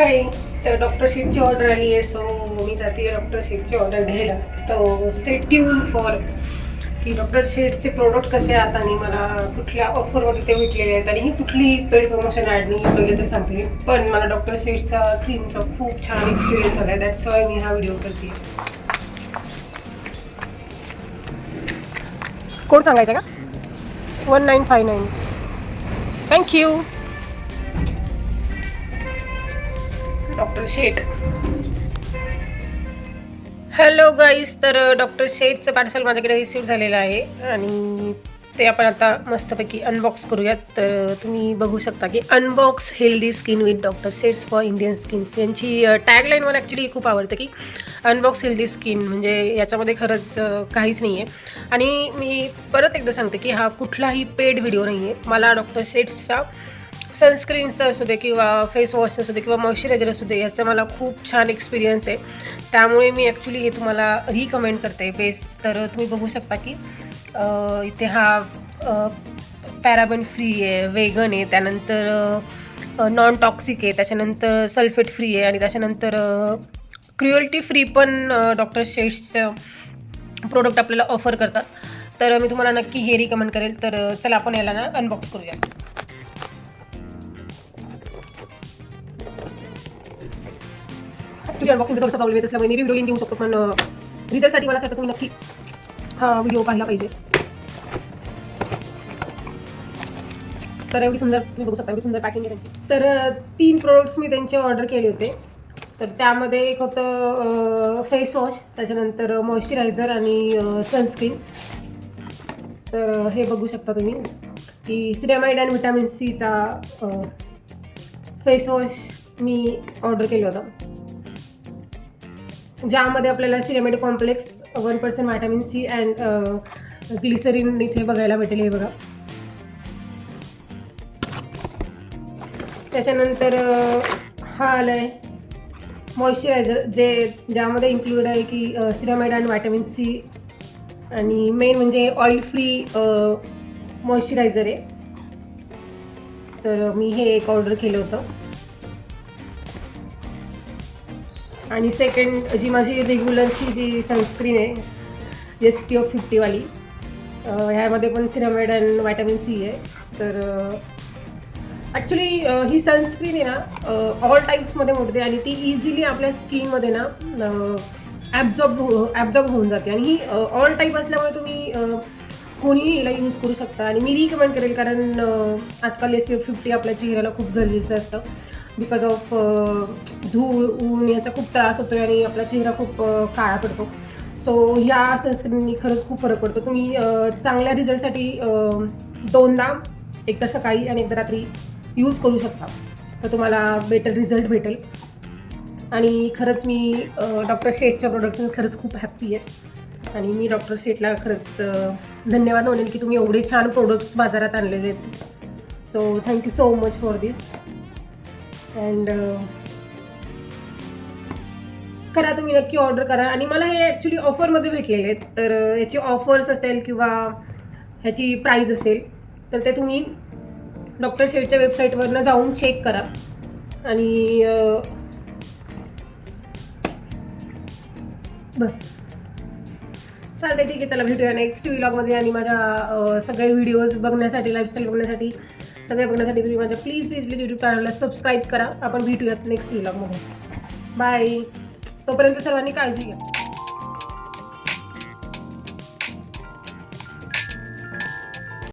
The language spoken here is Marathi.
सकाळी तर डॉक्टर शीटची ऑर्डर आली आहे. सो मी जाते डॉक्टर शीटची ऑर्डर घ्यायला. तो स्टेट ट्यून फॉर की डॉक्टर शेटचे प्रोडक्ट कसे आहेत आणि मला कुठल्या ऑफरमध्ये ते भेटलेले आहेत. आणि ही कुठली पेड प्रमोशन ॲड नाही वगैरे तर सांगते. पण मला डॉक्टर शेटचा क्रीमचा खूप छान एक्सपिरियन्स आला आहे दॅट्स वाय मी हा व्हिडिओ करते. कोड सांगायचा का? One nine five nine thank you doctor Sheth. Hello guys तर डॉक्टर शेठचं पार्सल माझ्याकडे रिसीव झालेलं आहे आणि ते आपण आता मस्तपैकी अनबॉक्स करूयात. तर तुम्ही बघू शकता की unbox healthy skin with doctor Sheth's for Indian skins यांची टॅगलाईन मला ॲक्च्युली खूप आवडते की अनबॉक्स हेल्दी स्किन म्हणजे याच्यामध्ये खरंच काहीच नाही आहे आणि मी परत एकदा सांगते की हा कुठलाही पेड व्हिडिओ नाही आहे मला डॉक्टर शेट्सचा सनस्क्रीनचं असू दे किंवा फेस वॉश असू दे किंवा मॉइश्चरायझर असू दे याचा मला खूप छान एक्सपिरियन्स आहे. त्यामुळे मी ॲक्च्युली हे तुम्हाला रिकमेंड करते. बेस्ट तर तुम्ही बघू शकता की इथे हा पॅराबन फ्री आहे वेगन आहे. त्यानंतर नॉन टॉक्सिक आहे. त्याच्यानंतर सल्फेट फ्री आहे. आणि त्याच्यानंतर क्रुएल्टी फ्री पण डॉक्टर शेड्सचं प्रोडक्ट आपल्याला ऑफर करतात. तर मी तुम्हाला नक्की हे रिकमेंड करेल. तर चला आपण याला ना अनबॉक्स करूया. ॲक्च्युली अनबॉक्सिंग थोडासा प्रॉब्लेम येत असल्यामुळे म्हणजे मी व्हिडिओ देऊ शकतो पण रिझल्टसाठी मला सांगतो तुम्ही नक्की हा व्हिडिओ पाहिला पाहिजे. तर एवढी सुंदर तुम्ही बघू शकता एवढी सुंदर पॅकिंग आहे त्यांची. तर तीन प्रोडक्ट्स मी त्यांचे ऑर्डर केले होते. तर त्यामध्ये एक होतं फेस वॉश त्याच्यानंतर मॉइश्चरायझर आणि सनस्क्रीन तर हे बघू शकता तुम्ही की सिरेमाइड अँड विटॅमिन सीचा फेस वॉश मी ऑर्डर केलं होतं. ज्यामध्ये आपल्याला ceramide complex one percent vitamin C and glycerine इथे बघायला भेटेल हे बघा. त्याच्यानंतर हा आलं आहे मॉइश्चरायझर जे ज्यामध्ये इन्क्लूड आहे की सिरामाइड अँड व्हायटामिन सी आणि मेन म्हणजे ऑइल फ्री मॉइश्चरायझर आहे. तर मी हे एक ऑर्डर केलं होतं. आणि सेकंड जी माझी रेग्युलरची जी सनस्क्रीन आहे एस पी ऑफ फिफ्टीवाली ह्यामध्ये पण सिरामेड अँड व्हायटामिन सी आहे. तर ॲक्च्युली ही सनस्क्रीन आहे ना ऑल टाईप्समध्ये मोडते आणि ती इझिली आपल्या स्किनमध्ये ना ॲब्झॉर्ब हो ॲब्झॉर्ब होऊन जाते. आणि ही ऑल टाईप असल्यामुळे तुम्ही कोणीही हिला यूज करू शकता. आणि मी रिकमेंड करेल कारण आजकाल एस पी एफ फिफ्टी आपल्या चेहऱ्याला खूप गरजेचं असतं. बिकॉज ऑफ uh, धूळ ऊन याचा खूप त्रास होतो आणि आपला चेहरा खूप काळा पडतो. सो या सनस्क्रीननी खरंच खूप फरक पडतो. तुम्ही चांगल्या रिझल्टसाठी दोनदा एकदा सकाळी आणि एकदा रात्री यूज करू शकता. तर तुम्हाला बेटर रिझल्ट भेटेल. आणि खरंच मी डॉक्टर शेटच्या प्रोडक्टने खरंच खूप हॅप्पी आहे. आणि मी डॉक्टर शेटला खरंच धन्यवाद म्हणेल की तुम्ही एवढे छान प्रोडक्ट्स बाजारात आणलेले आहेत. So thank you so much for this and uh, करा तुम्ही नक्की ऑर्डर करा. आणि मला हे ॲक्च्युली ऑफरमध्ये भेटलेले आहेत. तर अ, याची ऑफर्स असेल किंवा ह्याची प्राईज असेल तर ते तुम्ही डॉक्टर शेडच्या वेबसाईटवरनं जाऊन चेक करा. आणि बस. चालते ठीक आहे. चला भेटूया नेक्स्ट व्लॉगमध्ये आणि माझ्या सगळे व्हिडिओज बघण्यासाठी लाईफस्टाईल बघण्यासाठी. सगळे बघण्यासाठी तुम्ही माझ्या प्लीज प्लीज प्लीज यूट्यूब चॅनलला सबस्क्राईब करा. आपण भेटूयात नेक्स्ट व्लॉगमध्ये बाय तोपर्यंत सर्वांनी काळजी घ्या.